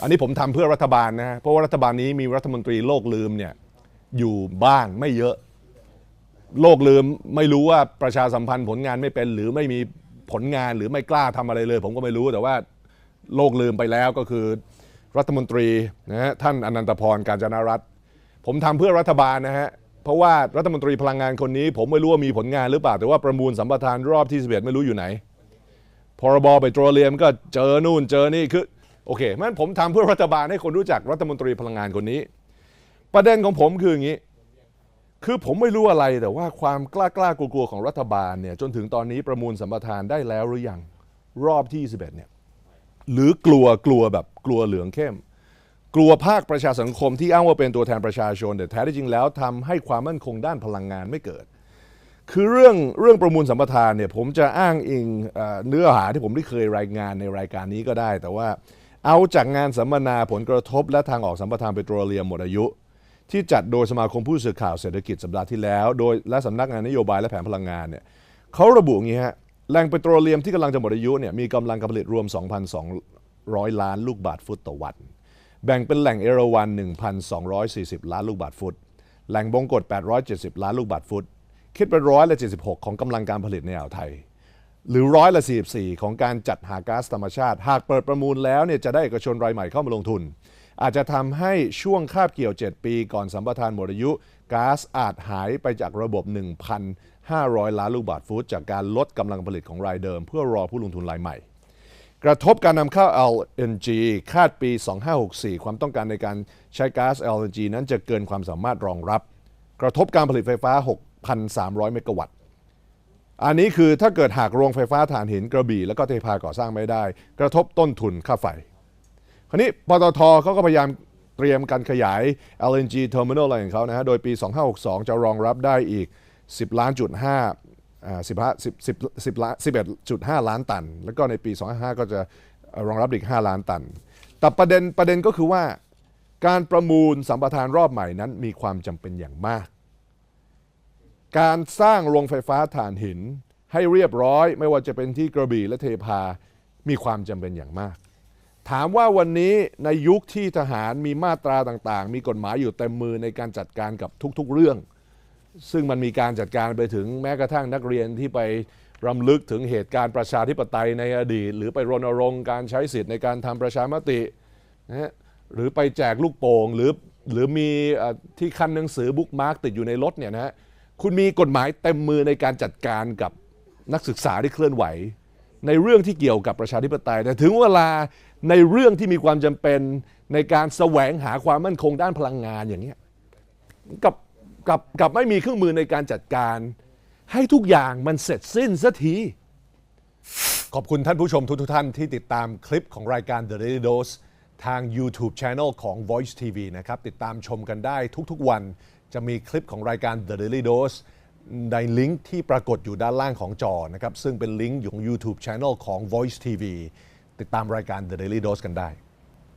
อันนี้ผมทำเพื่อรัฐบาลนะฮะเพราะว่ารัฐบาลนี้มีรัฐมนตรีโลกลืมเนี่ยอยู่บ้างไม่เยอะ โลกลืมไม่รู้ว่าประชาสัมพันธ์ผลงานไม่เป็น หรือไม่มีผลงานหรือไม่กล้าทำอะไรเลย ผมก็ไม่รู้แต่ว่าโลกลืมไปแล้วก็คือ รัฐมนตรีนะฮะท่านอนันตพรการจนารัตน์ผมทำเพื่อรัฐบาลนะฮะเพราะว่ารัฐมนตรีพลังงานคนนี้ ผมไม่รู้ว่ามีผลงานหรือเปล่าแต่ว่าประมูลสัมปทานรอบที่11ไม่รู้อยู่ไหนพรบไปโตรเลียมก็เจอนู่นเจอนี่คือ โอเคงั้นผมทำเพื่อรัฐบาลให้คนรู้จักรัฐมนตรีพลังงานคนนี้ ประเด็นของผมคืออย่างนี้ คือผมไม่รู้อะไรแต่ว่าความกล้ากล้ากลัวๆของรัฐบาลเนี่ยจนถึงตอนนี้ประมูลสัมปทานได้แล้วหรือยังรอบที่ 21เนี่ยหรือกลัวกลัวแบบกลัวเหลืองเข้ม กลัวภาคประชาสังคมที่อ้างว่าเป็นตัวแทนประชาชน แต่แท้ที่จริงแล้วทำให้ความมั่นคงด้านพลังงานไม่เกิด คือเรื่องเรื่องประมูลสัมปทานเนี่ยผมจะอ้างอิงเนื้อหาที่ผมได้เคยรายงานในรายการนี้ก็ได้ แต่ว่า เอาจากงานสัมมนาผลกระทบ และทางออกสัมปทานเปโตรเลียมหมดอายุ ที่จัดโดยสมาคมผู้สื่อข่าวเศรษฐกิจสัปดาห์ที่แล้ว โดยและสำนักงานนโยบายและแผนพลังงานเนี่ยเขาระบุอย่างนี้ฮะแหล่งเปโตรเลียมที่กำลังจะหมดอายุเนี่ยมีกำลังการผลิตรวม 2,200 ล้านลูกบาทฟุตต่อวัน แบ่งเป็นแหล่งเอราวัน 1,240 ล้านลูกบาทฟุต แหล่งบงกฎ870 ล้านลูกบาทฟุต คิดเป็นร้อยละ76 ของกำลังการผลิตในอ่าวไทย หรือร้อยละ44 ของการจัดหาก๊าซธรรมชาติ หากเปิดประมูลแล้วเนี่ยจะได้เอกชนรายใหม่เข้ามาลงทุน อาจจะทำให้ช่วงคาบเกี่ยว 7 ปีก่อนสัมปทานหมดอายุก๊าซอาจหายไปจากระบบ 1,500 ล้านลูกบาทฟุตจากการลดกำลังผลิตของรายเดิม เพื่อรอผู้ลงทุนรายใหม่ กระทบการนำเข้า LNG คาดปี 2564 ความต้องการในการใช้ก๊าซ LNG นั้นจะเกินความสามารถรองรับ กระทบการผลิตไฟฟ้า 6,300 เมกะวัตต์ อันนี้คือถ้าเกิดหากโรงไฟฟ้าถ่านหินกระบี่ แล้วก็เทพาก่อสร้างไม่ได้ กระทบต้นทุนค่าไฟ คราวนี้ปตทเขาก็พยายามเตรียมการขยาย LNG terminal อะไรของเขานะฮะ โดยปี 2562 จะรองรับได้อีก 10 ล้านจุด5อ่า15 10 10 10ล้าน11.5 ล้านตัน แล้วก็ในปี25ก็จะรองรับอีก 5 ล้านตัน แต่ประเด็นประเด็นก็คือว่า การประมูลสัมปทานรอบใหม่นั้นมีความจำเป็นอย่างมาก การสร้างโรงไฟฟ้าถ่านหินให้เรียบร้อย ไม่ว่าจะเป็นที่กระบี่และเทพา มีความจำเป็นอย่างมาก ถามว่าวันนี้ในยุคที่ทหารมีมาตราต่างๆ มีกฎหมายอยู่เต็มมือในการจัดการกับทุกๆเรื่อง ซึ่งมันมีการจัดการไปถึงแม้กระทั่งนักเรียนที่ไปรำลึกถึงเหตุการณ์ประชาธิปไตยในอดีต หรือไปรณรงค์การใช้สิทธิ์ในการทำประชามตินะฮะหรือไปแจกลูกโป่งหรือหรือมีที่คันหนังสือบุ๊กมาร์กติดอยู่ในรถเนี่ยนะฮะ คุณมีกฎหมายเต็มมือในการจัดการกับนักศึกษาที่เคลื่อนไหว ในเรื่องที่เกี่ยวกับประชาธิปไตย แต่ถึงเวลาในเรื่องที่มีความจำเป็นในการแสวงหาความมั่นคงด้านพลังงานอย่างเนี้ยกับกับกับไม่มีเครื่องมือในการจัดการ ให้ทุกอย่างมันเสร็จสิ้นสักทีขอบคุณท่านผู้ชมทุกทท่านที่ติดตามคลิปของรายการ The Daily Dose ทาง YouTube Channel ของ Voice TV นะครับ ติดตามชมกันได้ทุกๆวัน จะมีคลิปของรายการ The Daily Dose ในลิงก์ที่ปรากฏอยู่ด้านล่างของจอนะครับ ซึ่งเป็นลิงก์ของ YouTube Channel ของ Voice TV ติดตามรายการ The Daily Dose กันได้